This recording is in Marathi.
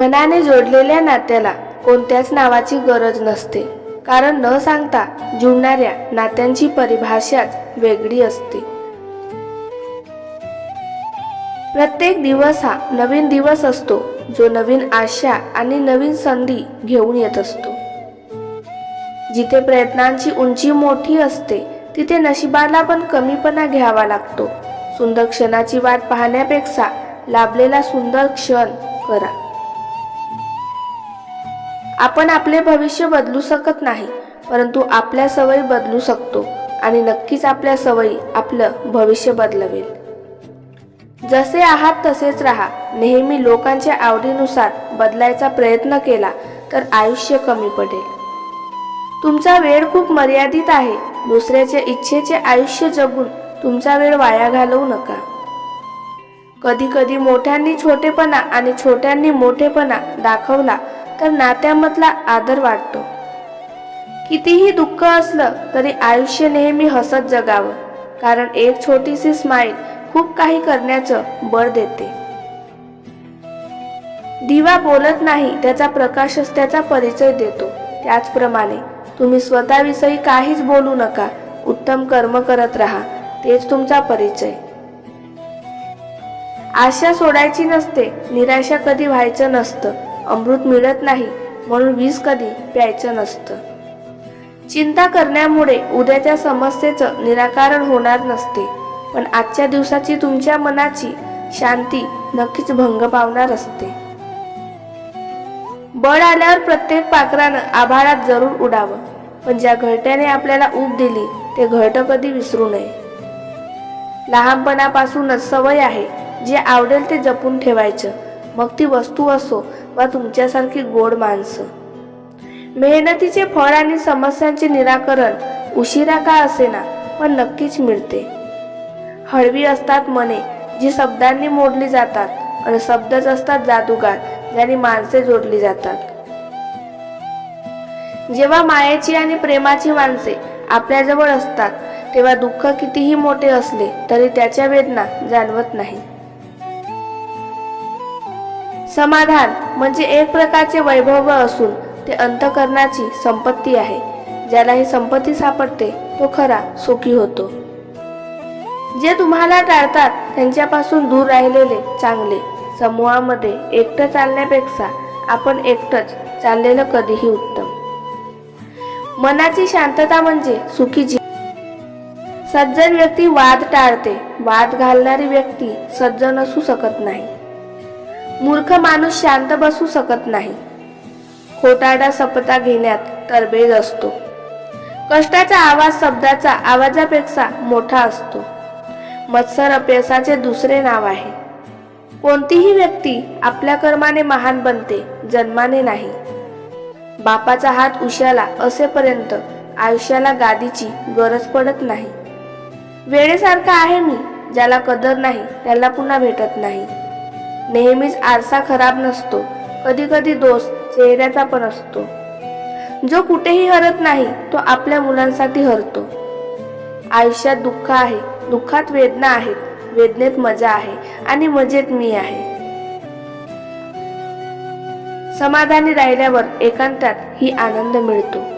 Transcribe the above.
मनाने जोडलेल्या नात्याला कोणत्याच नावाची गरज नसते. कारण न सांगता जुळणाऱ्या नात्यांची परिभाषाच वेगळी असते. प्रत्येक दिवस हा नवीन दिवस असतो जो नवीन आशा आणि नवीन संधी घेऊन येत असतो. जिथे प्रयत्नांची उंची मोठी असते तिथे नशिबाला पण कमीपणा घ्यावा लागतो. सुंदर क्षणाची वाट पाहण्यापेक्षा लाभलेला सुंदर क्षण करा. आपण आपले भविष्य बदलू शकत नाही परंतु आपल्या सवयी बदलू शकतो आणि नक्कीच आपल्या सवयी आपलं भविष्य बदलवेल. जसे आहात तसेच राहा. नेहमी लोकांच्या आवडीनुसार बदलायचा प्रयत्न केला तर आयुष्य कमी पडेल. तुमचा वेळ खूप मर्यादित आहे. दुसऱ्याच्या इच्छेचे आयुष्य जगून तुमचा वेळ वाया घालवू नका. कधी कधी मोठ्यांनी छोटेपणा आणि छोट्यांनी मोठेपणा दाखवला तर नात्यामधला आदर वाटतो. कितीही दुःख असलं तरी आयुष्य नेहमी हसत जगावं कारण एक छोटीशी स्माईल खूप काही करण्याचं बळ देते. दिवा बोलत नाही त्याचा प्रकाशच त्याचा परिचय देतो. त्याचप्रमाणे तुम्ही स्वतःविषयी काहीच बोलू नका उत्तम कर्म करत राहा तेच तुमचा परिचय. आशा सोडायची नसते निराशा कधी व्हायचं नसतं. अमृत मिळत नाही म्हणून वीज कधी प्यायचं नसतं. चिंता करण्यामुळे उद्याच्या समस्येचं निराकरण होणार नसते पण आजच्या दिवसाची तुमच्या मनाची शांती नक्कीच भंग पावणार असते. बळ आल्यावर प्रत्येक पाखरानं आभाळात जरूर उडावं पण ज्या घरट्याने आपल्याला ऊब दिली ते घरटं कधी विसरू नये. लहानपणापासूनच सवय आहे जे आवडेल ते जपून ठेवायचं. मग ती वस्तू असो वा तुमच्यासारखी गोड माणसं. मेहनतीचे फळ आणि समस्यांचे निराकरण उशिरा का असेना पण नक्कीच मिळते. हळवी असतात मने जी शब्दांनी मोडली जातात आणि शब्दच असतात जादूगार ज्यांनी माणसे जोडली जातात. जेव्हा मायेची आणि प्रेमाची माणसे आपल्याजवळ असतात तेव्हा दुःख कितीही मोठे असले तरी त्याच्या वेदना जाणवत नाही. समाधान म्हणजे एक प्रकारचे वैभव असून ते अंतकरणाची संपत्ती आहे. ज्याला ही संपत्ती सापडते तो खरा सुखी होतो. जे तुम्हाला टाळतात त्यांच्यापासून दूर राहिलेले चांगले. समूहामध्ये एकटं चालण्यापेक्षा आपण एकटंच चाललेलं कधीही उत्तम. मनाची शांतता म्हणजे सुखी जी सज्जन व्यक्ती वाद टाळते. वाद घालणारी व्यक्ती सज्जन असू शकत नाही. मूर्ख माणूस शांत बसू शकत नाही. खोटाडा सपता घेण्यात तरबेज असतो. कष्टाचा आवाज शब्दाचा आवाजापेक्षा मोठा असतो. मत्सर अपयशाचे दुसरे नाव आहे. कोणतीही व्यक्ती आपल्या कर्माने महान बनते जन्माने नाही. बापाचा हात उशाला असेपर्यंत आयुष्याला गादीची गरज पडत नाही. वेळेसारखा आहे मी ज्याला कदर नाही त्याला पुन्हा भेटत नाही. नेहमीच आरसा खराब नसतो. कधी कधी दोष चेहऱ्याचा पण असतो. जो कुठेही हरत नाही तो आपल्या मुलांसाठी हरतो. आयुष्यात दुःख आहे. दुःखात वेदना आहेत. वेदनेत मजा आहे आणि मजेत मी आहे. समाधानी राहिल्यावर एकांतात ही आनंद मिळतो.